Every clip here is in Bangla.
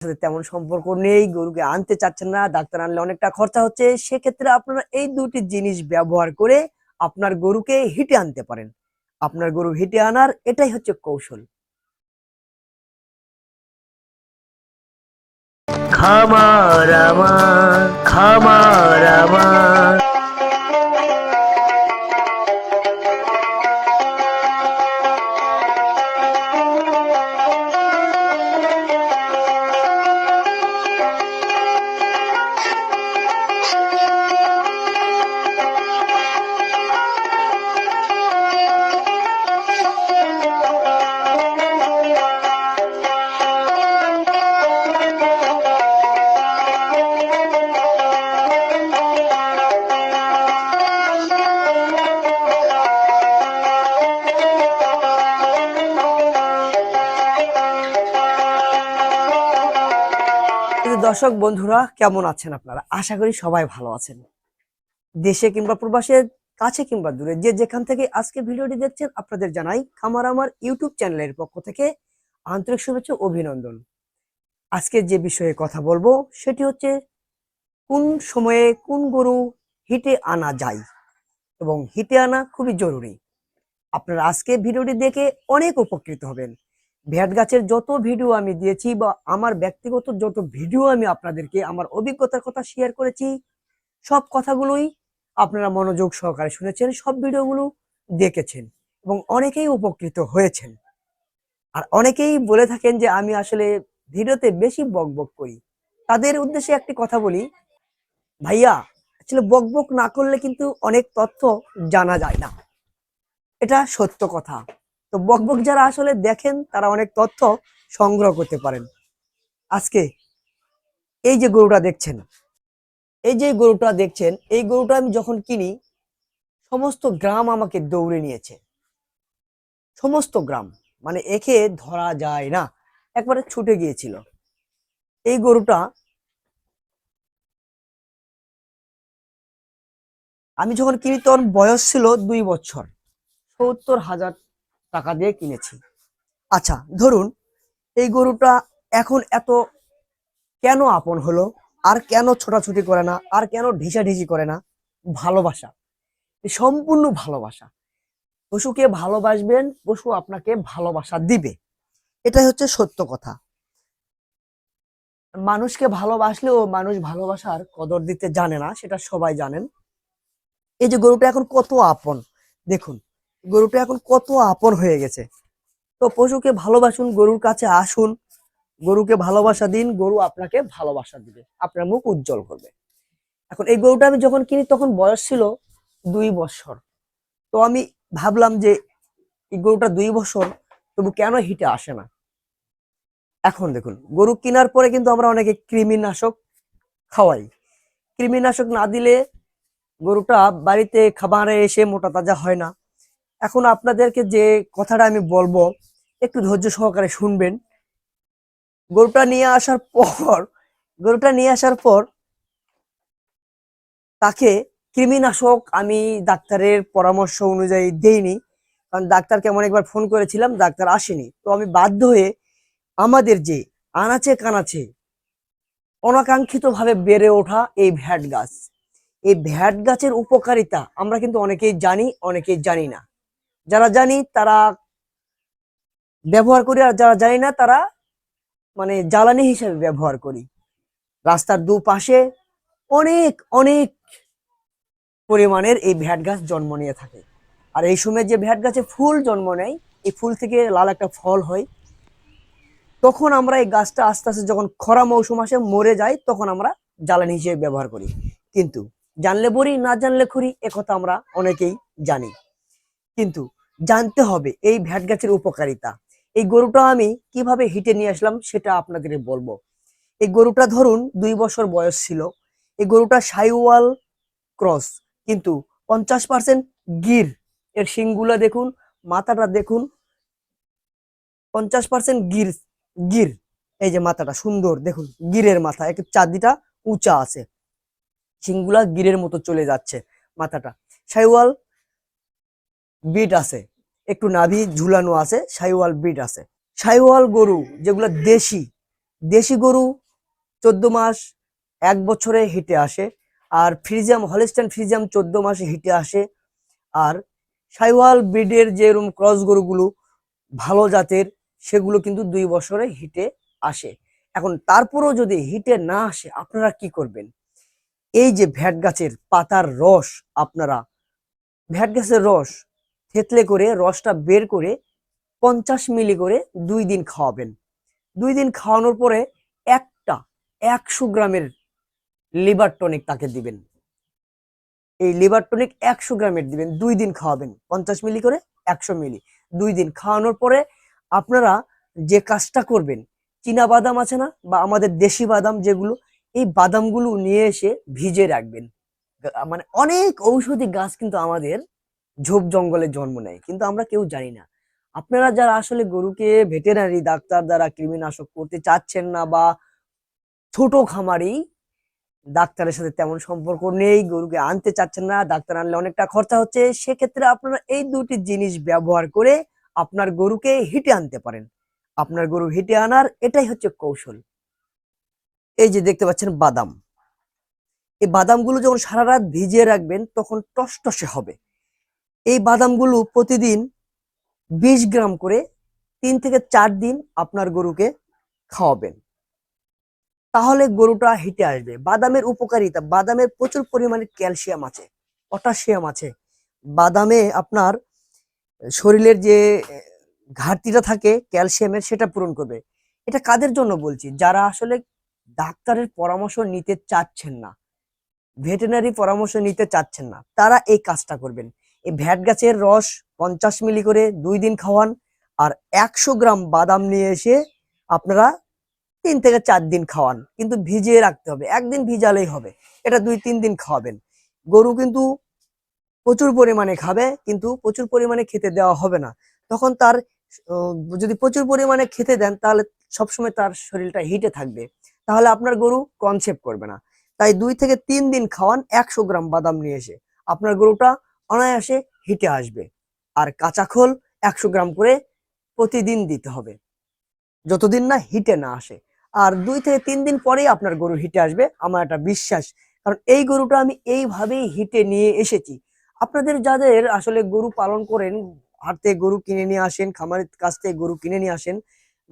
সাথে তেমন সম্পর্ক নেই, গরুকে আনতে চাচ্ছেন না, ডাক্তার আনলে অনেকটা খরচা হচ্ছে, সেক্ষেত্রে আপনারা এই দুটি জিনিস ব্যবহার করে আপনার গরুকে হিটে আনতে পারেন। আপনার গরু হিটে আনার এটাই হচ্ছে কৌশল। খামার আমার খামার আমার। কিন্তু দর্শক বন্ধুরা, কেমন আছেন আপনারা? আশা করি সবাই ভালো আছেন। দেশে কিংবা প্রবাসের কাছে কিংবা দূরে, যে যেখান থেকে আজকে ভিডিওটি দেখছেন, আপনাদের জানাই খামার আমার ইউটিউব চ্যানেলের পক্ষ থেকে আন্তরিক শুভেচ্ছা অভিনন্দন। আজকে যে বিষয়ে কথা বলব, সেটি হচ্ছে কোন সময়ে কোন গরু হিটে আনা যায় এবং হিটে আনা খুবই জরুরি। আপনারা আজকে ভিডিওটি দেখে অনেক উপকৃত হবেন। ভ্যাট গাছের যত ভিডিও আমি দিয়েছি বা আমার ব্যক্তিগত যত ভিডিও আমি আপনাদেরকে, আমার অভিজ্ঞতার কথা শেয়ার করেছি, সব কথাগুলোই আপনারা মনোযোগ সহকারে শুনেছেন, সব ভিডিওগুলো দেখেছেন এবং অনেকেই উপকৃত হয়েছেন। আর অনেকেই বলে থাকেন যে আমি আসলে ভিডিওতে বেশি বকবক করি। তাদের উদ্দেশ্যে একটি কথা বলি। ভাইয়া, আসলে বকবক না করলে কিন্তু অনেক তথ্য জানা যায় না। এটা সত্য কথা। তো বকবক যারা আসলে দেখেন, তারা অনেক তথ্য সংগ্রহ করতে পারেন। আজকে এই যে গরুটা দেখছেন, এই যে গরুটা দেখছেন, এই গরুটা আমি যখন কিনি, সমস্ত গ্রাম আমাকে দৌড়ে নিয়েছে। সমস্ত গ্রাম মানে একে ধরা যায় না। একবারে ছুটে গিয়েছিল। এই গরুটা আমি যখন কিনি তখন বয়স ছিল দুই বছর, সত্তর হাজার টাকা দিয়ে কিনেছি। আচ্ছা ধরুন এই গরুটা এখন এত কেন আপন হলো? আর কেন ছোটাছুটি করে না? আর কেন ঢিসাঢিসি করে না? ভালোবাসা সম্পূর্ণ ভালোবাসা। পশুকে ভালোবাসবেন, পশু আপনাকে ভালোবাসা দিবে। এটাই হচ্ছে সত্য কথা। মানুষকে ভালোবাসলেও মানুষ ভালোবাসার কদর দিতে জানে না, সেটা সবাই জানেন। এই যে গরুটা এখন কত আপন, দেখুন। গরুটা এখন কত আপন হয়ে গেছে। তো পশুকে ভালোবাসুন, গরুর কাছে আসুন, গরুকে ভালোবাসা দিন, গরু আপনাকে ভালোবাসা দিবে, আপনার মুখ উজ্জ্বল করবে। এখন এই গরুটা আমি যখন কিনি তখন বয়স ছিল দুই বছর। তো আমি ভাবলাম যে এই গরুটা দুই বছর, তবু কেন হিটে আসে না? এখন দেখুন, গরু কেনার পরে কিন্তু আমরা অনেকে কৃমিনাশক খাওয়াই। কৃমিনাশক না দিলে গরুটা বাড়িতে খাবারে এসে মোটা তাজা হয় না। এখন আপনাদেরকে যে কথাটা আমি বলব, একটু ধৈর্য সহকারে শুনবেন। গরুটা নিয়ে আসার পর, গরুটা নিয়ে আসার পর তাকে কৃমিনাশক আমি ডাক্তারের পরামর্শ অনুযায়ী দেইনি, কারণ ডাক্তারকে এমন একবার ফোন করেছিলাম, ডাক্তার আসেনি। তো আমি বাধ্য হয়ে আমাদের যে আনাচে কানাচে অনাকাঙ্ক্ষিত ভাবে বেড়ে ওঠা এই ভ্যাট গাছ, এই ভ্যাট গাছের উপকারিতা আমরা কিন্তু অনেকেই জানি অনেকেই জানি না। যারা জানি তারা ব্যবহার করি, আর যারা জানি না তারা মানে জ্বালানি হিসেবে ব্যবহার করি। রাস্তার দুপাশে অনেক অনেক পরিমাণের এই ভ্যাট গাছ জন্ম নিয়ে থাকে। আর এই সময় যে ভ্যাট গাছে ফুল জন্ম নেয়, এই ফুল থেকে লাল একটা ফল হয়। তখন আমরা এই গাছটা আস্তে আস্তে যখন খরা মৌসুম আসে, মরে যায়, তখন আমরা জ্বালানি হিসেবে ব্যবহার করি। কিন্তু জানলে বড়ি না জানলে খুরি একথা আমরা অনেকেই জানি। কিন্তু জানতে হবে এই ভ্যাট গাছের উপকারিতা। এই গরুটা আমি কীভাবে হিটে নিয়ে আসলাম সেটা আপনাদের বলব। এই গরুটা ধরুন দুই বছর বয়স ছিল। এই গরুটা সাইওয়াল ক্রস, কিন্তু পঞ্চাশ পার্সেন্ট গির। এর শিংগুলা দেখুন, মাথাটা দেখুন, পঞ্চাশ পার্সেন্ট গির গির। এই যে মাথাটা সুন্দর, দেখুন, গিরের মাথা একটু চাঁদিটা উঁচা আছে। শিংগুলা গিরের মতো চলে যাচ্ছে মাথাটা। সাইওয়াল বিট আছে। একটু নাভি ঝুলানো আছে, সাইওয়াল বিট আছে। সাইওয়াল গরু যেগুলো দেশি দেশি গরু চোদ্দ মাস এক বছরে হিটে আসে, আর ফ্রিজিয়াম হলিস্টান ফ্রিজিয়াম চোদ্দ মাসে হিটে আসে। আর সাইওয়াল ব্রিডের যে এরকম ক্রস গরুগুলো ভালো জাতের, সেগুলো কিন্তু দুই বছরে হিটে আসে। এখন তারপরেও যদি হিটে না আসে, আপনারা কি করবেন? এই যে ভ্যাট গাছের পাতার রস, আপনারা ভ্যাট গাছের রস থেতলে করে, রসটা বের করে পঞ্চাশ মিলি করে দুই দিন খাওয়াবেন। দুই দিন খাওয়ানোর পরে একটা একশো গ্রামের লিভার টনিক তাকে দিবেন। এই লিভার টনিক একশো গ্রামের দিবেন, দুই দিন খাওয়াবেন। পঞ্চাশ মিলি করে একশো মিলি। দুই দিন খাওয়ানোর পরে আপনারা যে কাজটা করবেন, চীনা বাদাম আছে না বা আমাদের দেশি বাদাম যেগুলো, এই বাদামগুলো নিয়ে এসে ভিজে রাখবেন। মানে অনেক ঔষধি গাছ কিন্তু আমাদের ঝোপ জঙ্গলে জন্ম নেয়, কিন্তু আমরা কেউ জানি না। আপনারা যারা আসলে গরুকে ভেটেরিনারি ডাক্তার দ্বারা কৃমিনাশক করতে চাচ্ছেন না বা ছোট খামারি, ডাক্তারের সাথে তেমন সম্পর্ক নেই, গরুকে আনতে চাচ্ছেন না, ডাক্তার আনলে অনেকটা খরচা হচ্ছে, সেক্ষেত্রে আপনারা এই দুটি জিনিস ব্যবহার করে আপনার গরুকে হিটে আনতে পারেন। আপনার গরু হিটে আনার এটাই হচ্ছে কৌশল। এই যে দেখতে পাচ্ছেন বাদাম। এই বাদামগুলো যখন সারা রাত ভিজিয়ে রাখবেন, তখন টসটসে হবে। এই বাদামগুলো প্রতিদিন বিশ গ্রাম করে তিন থেকে চার দিন আপনার গরুকে খাওয়াবেন। তাহলে গরুটা হিটে আসবে। বাদামের উপকারিতা, বাদামের প্রচুর পরিমাণে ক্যালসিয়াম আছে, পটাশিয়াম আছে। বাদামে আপনার শরীরের যে ঘাটতিটা থাকে, ক্যালসিয়ামের সেটা পূরণ করবে। এটা কাদের জন্য বলছি? যারা আসলে ডাক্তারের পরামর্শ নিতে চাচ্ছেন না ভেটেরিনারি পরামর্শ নিতে চাচ্ছেন না, তারা এই কাজটা করবেন। এই ভ্যাট গাছের রস পঞ্চাশ মিলি করে দুই দিন খাওয়ান আর একশো গ্রাম বাদাম নিয়ে এসে আপনারা তিন থেকে চার দিন খাওয়ান। কিন্তু ভিজিয়ে রাখতে হবে। একদিন ভিজালেই হবে। এটা দুই তিন দিন খাওয়াবেন। গরু কিন্তু প্রচুর পরিমাণে খাবে, কিন্তু প্রচুর পরিমাণে খেতে দেওয়া হবে না। তখন তার যদি প্রচুর পরিমাণে খেতে দেন, তাহলে সবসময় তার শরীরটা হিটে থাকবে। তাহলে আপনার গরু কনসেপ্ট করবে না। তাই দুই থেকে তিন দিন খাওয়ান, একশো গ্রাম বাদাম নিয়ে এসে। আপনার গরুটা অনায়াসে হিটে আসবে। আর কাঁচা খোল একশো গ্রাম করে প্রতিদিন দিতে হবে। যতদিন না হিটে না আসে। আর দুই থেকে তিন দিন পরেই আপনার গরু হিটে আসবে। আমার একটা বিশ্বাস। কারণ এই গরুটা আমি এইভাবেই হিটে নিয়ে এসেছি। আপনাদের যাদের আসলে গরু পালন করেন, হাট থেকে গরু কিনে নিয়ে আসেন, খামারের কাছ থেকে গরু কিনে নিয়ে আসেন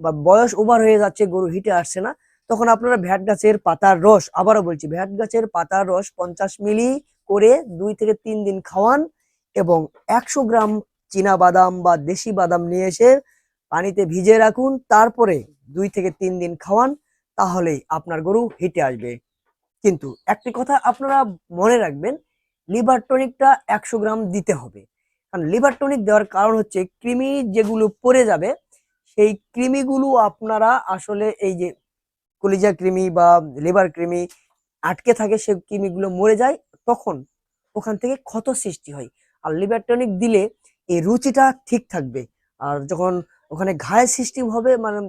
বা বয়স ওভার হয়ে যাচ্ছে, গরু হিটে আসছে না, তখন আপনারা ভ্যাট গাছের পাতার রস, আবারও বলছি, ভ্যাট গাছের পাতার রস পঞ্চাশ মিলি করে দুই থেকে তিন দিন খাওয়ান এবং একশো গ্রাম চীনা বাদাম বা দেশি বাদাম নিয়ে এসে পানিতে ভিজে রাখুন। তারপরে দুই থেকে তিন দিন খাওয়ান, তাহলেই আপনার গরু হিটে আসবে। কিন্তু একটি কথা আপনারা মনে রাখবেন, লিভার টনিকটা একশো গ্রাম দিতে হবে। কারণ লিভার টনিক দেওয়ার কারণ হচ্ছে, কৃমি যেগুলো পড়ে যাবে, সেই কৃমিগুলো আপনারা আসলে এই যে কলিজা কৃমি বা লিভার কৃমি আটকে থাকে সেই কৃমিগুলো মরে যায়। তখন ওখান থেকে ক্ষত সৃষ্টি হয়। আর লিভার টনিক দিলে এই রুচিটা ঠিক থাকবে। আর যখন ওখানে ঘায়ের সৃষ্টি হবে মানে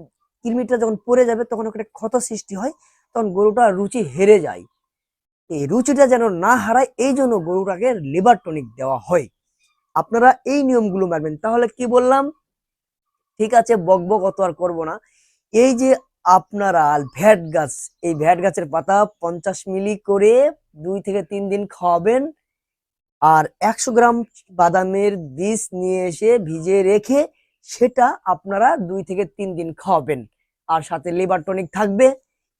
কৃমিটা যখন পড়ে যাবে, তখন ওখানে ক্ষত সৃষ্টি হয়, তখন গরুটা রুচি হেরে যায়। এই রুচিটা যেন না হারায়, এই জন্য গরুটাকে লিভার টনিক দেওয়া হয়। আপনারা এই নিয়মগুলো মানবেন। তাহলে কি বললাম? ঠিক আছে, বকবক অত আর করব না। এই যে আপনারা ভ্যাট গাছ। এই ভ্যাট গাছের পাতা পঞ্চাশ মিলি করে দুই থেকে তিন দিন খাওয়াবেন আর একশো গ্রাম বাদামের বীজ নিয়ে এসে ভিজে রেখে সেটা আপনারা দুই থেকে তিন দিন খাওয়াবেন। আর সাথে লিভার টনিক থাকবে।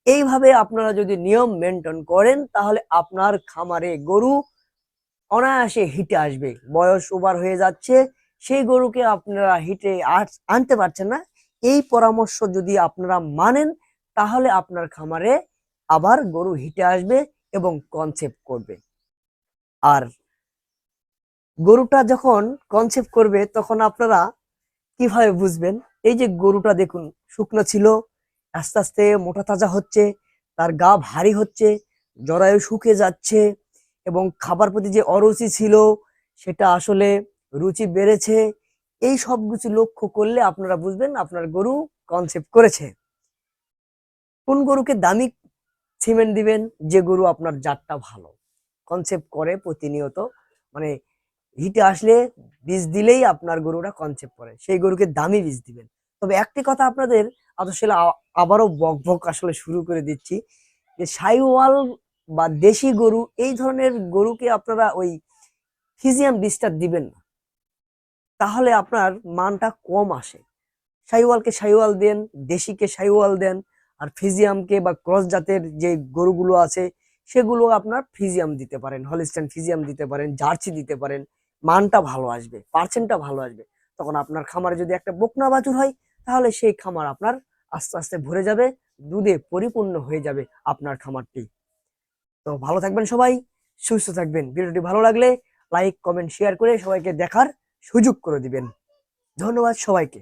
এইভাবে আপনারা যদি নিয়ম মেনটেন করেন, তাহলে আপনার খামারে গরু অনায়াসে হিটে আসবে। বয়স ওভার হয়ে যাচ্ছে। সেই গরুকে আপনারা হিটে আনতে পারছেন না। এই পরামর্শ যদি আপনারা মানেন, তাহলে আপনার খামারে আবার গরু হিটে আসবে এবং কনসেপ্ট করবে। আর গরুটা যখন কনসেপ্ট করবে, তখন আপনারা কীভাবে বুঝবেন? এই যে গরুটা দেখুন, শুকনো ছিল, আস্তে আস্তে মোটা তাজা হচ্ছে, তার গা ভারী হচ্ছে, জরায়ু শুকে যাচ্ছে এবং খাবার প্রতি যে অরুচি ছিল, সেটা আসলে রুচি বেড়েছে এই সব কিছু লক্ষ্য করলে আপনারা বুঝবেন আপনার গরু কনসেপ্ট করেছে। কোন গরুকে দামি সিমেন্ট দিবেন? যে গরু আপনার জাতটা ভালো। কনসেপ্ট করে প্রতিনিয়ত। মানে হিটে আসলে বীজ দিলেই আপনার গরুটা কনসেপ্ট করে। সেই গরুকে দামি বীজ দিবেন। তবে একটি কথা আপনাদের আসলে আবারও বক বক আসলে শুরু করে দিচ্ছি। যে সাইওয়াল বা দেশি গরু, এই ধরনের গরুকে আপনারা ওই ফিজিয়াম বীজটা দিবেন না। তাহলে আপনার মানটা কম আসে। সাইওয়ালকে সাইওয়াল দেন, দেশিকে সাইওয়াল দেন, আর ফিজিয়ামকে বা ক্রস জাতের যে গরুগুলো আছে, সেগুলো আপনার ফিজিয়াম দিতে পারেন হলিস্টাইন ফিজিয়াম দিতে পারেন, জার্সি দিতে পারেন, মানটা ভালো আসবে, পার্সেন্টটা ভালো আসবে। তখন আপনার খামারে যদি একটা বকনা বাছুর হয়, তাহলে সেই খামার আপনার আস্তে আস্তে ভরে যাবে, দুধে পরিপূর্ণ হয়ে যাবে আপনার খামারটি। তো ভালো থাকবেন সবাই, সুস্থ থাকবেন। ভিডিওটি ভালো লাগলে লাইক কমেন্ট শেয়ার করে সবাইকে দেখার সুযোগ করে দিবেন। ধন্যবাদ সবাইকে।